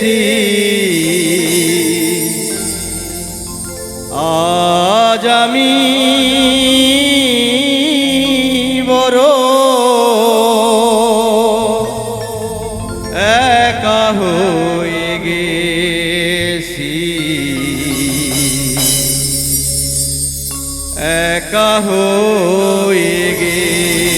পেয়েছি আজ আমি বড় একা হয়ে গেছি। একা হয়ে গেছি।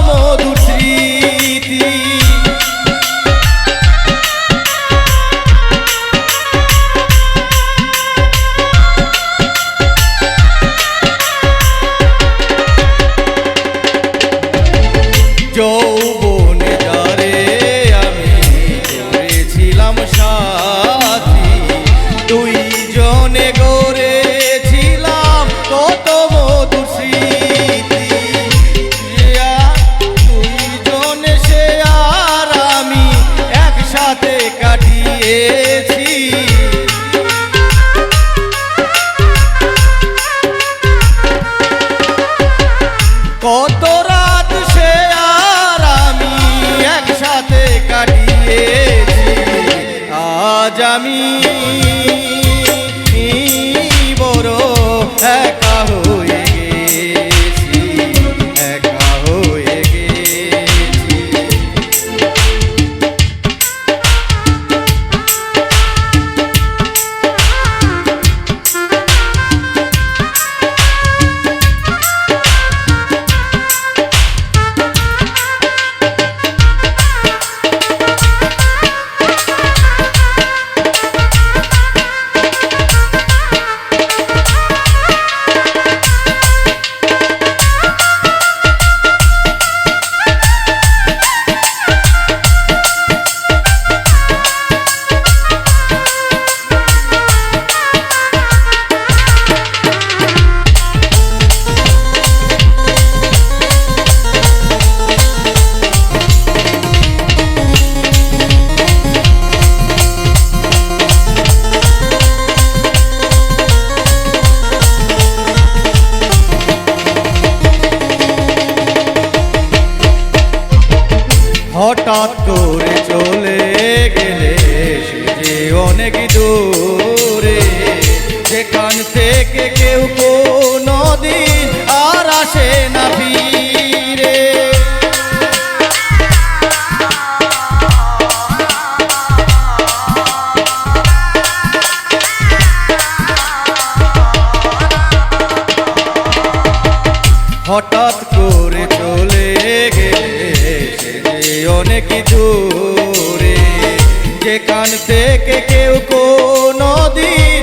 মধুর আজ আমি বড় একা অনেক দূরে যেখান থেকে কেউ কোনো দিন